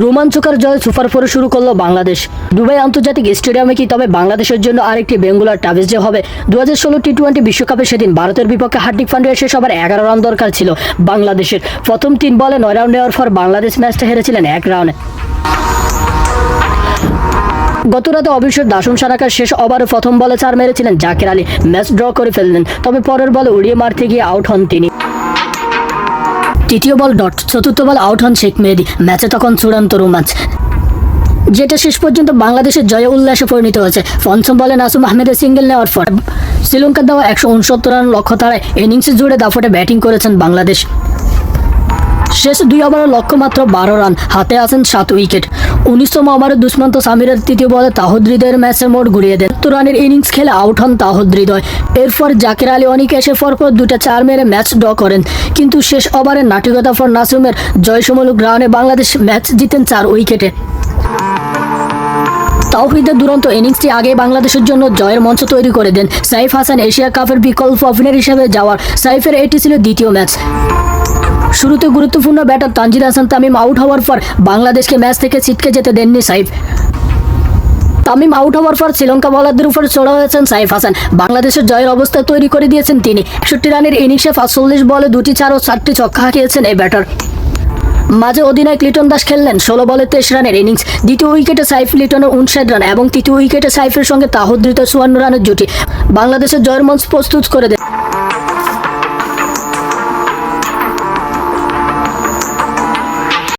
রোমাঞ্চকর জয় সুপার ফোরে শুরু করল বাংলাদেশ। দুবাই আন্তর্জাতিক স্টেডিয়ামে কি তবে বাংলাদেশের জন্য আরেকটি বেঙ্গুলার টাভিস যে হবে? দু হাজার ষোলো টি টোয়েন্টি বিশ্বকাপে সেদিন ভারতের বিপক্ষে হার্দিক পান্ডিয়া শেষ আবার এগারো রান দরকার ছিল বাংলাদেশের। প্রথম তিন বলে নয় রান নেওয়ার পর বাংলাদেশ ম্যাচটা হেরেছিলেন এক রাউন্ডে গত রাতে অবিশ্বের দাসুম সারাকার শেষ ওভারে প্রথম বলে চার মেরেছিলেন জাকির আলী। ম্যাচ ড্র করে ফেললেন, তবে পরের বলে উড়িয়ে মারতে গিয়ে আউট হন তিনি। তৃতীয় বল ডট, চতুর্থ বল আউট হন শেখ মেহেদি। ম্যাচে তখন চূড়ান্ত রোমাঞ্চ। যেটা শেষ পর্যন্ত বাংলাদেশের জয় উল্লাসে পরিণত হয়েছে। পঞ্চম বলে নাসুম আহমেদের সিঙ্গেল নেওয়ার পর শ্রীলঙ্কার দেওয়া একশো উনসত্তর রান লক্ষ্য তারায় ইনিংস জুড়ে দাফটে ব্যাটিং করেছেন বাংলাদেশ। শেষ দুই ওভারের লক্ষ্য মাত্র বারো রান, হাতে আসেন সাত উইকেট। উনিশতম ওভারে দুষ্মন্ত সামিরের তৃতীয় বলে তাহিদ হৃদয়ের ম্যাচের মোড় ঘুরিয়ে দেন। তো রানের ইনিংস খেলে আউট হন তাহিদ হৃদয়। এরপর জাকির আলী অনেক এসে পরপর দুটা চার মেরে ম্যাচ ড্র করেন। কিন্তু শেষ ওভারে নাটকতা ফর নাসুমের জয়সমলুক রানে বাংলাদেশ ম্যাচ জিতেন চার উইকেটে। তাওহিদের দুরন্ত ইনিংসটি আগে বাংলাদেশের জন্য জয়ের মঞ্চ তৈরি করে দেন। সাইফ হাসান এশিয়া কাপের বিকল্প ওপেনার হিসেবে যাওয়ার। সাইফের এটি ছিল দ্বিতীয় ম্যাচ। শুরুতে গুরুত্বপূর্ণ ব্যাটার তানজিদ হাসান তামিম আউট হওয়ার পর বাংলাদেশকে ম্যাচ থেকে ছিটকে যেতে দেননি সাইফ। তামিম আউট হওয়ার পর শ্রীলঙ্কা বলারদের উপর চড়া হয়েছেন সাইফ হাসান। বাংলাদেশের জয়ের অবস্থা তৈরি করে দিয়েছেন তিনি। একষট্টি রানের ইনিংসে পাঁচচল্লিশ বলে দুটি চার ও চারটি ছক্কা হাঁকিয়েছেন এই ব্যাটার মাঝে অধিনায়ক লিটন দাস খেললেন, ষোলো বলে তেইশ রানের ইনিংস দ্বিতীয় উইকেটে সাইফ লিটনের উনষাট রান এবং তৃতীয় উইকেটে সাইফের সঙ্গে তাহদ্রিত চুয়ান্ন রানের জুটি। বাংলাদেশের জয়ের মঞ্চ প্রস্তুত করে দেন।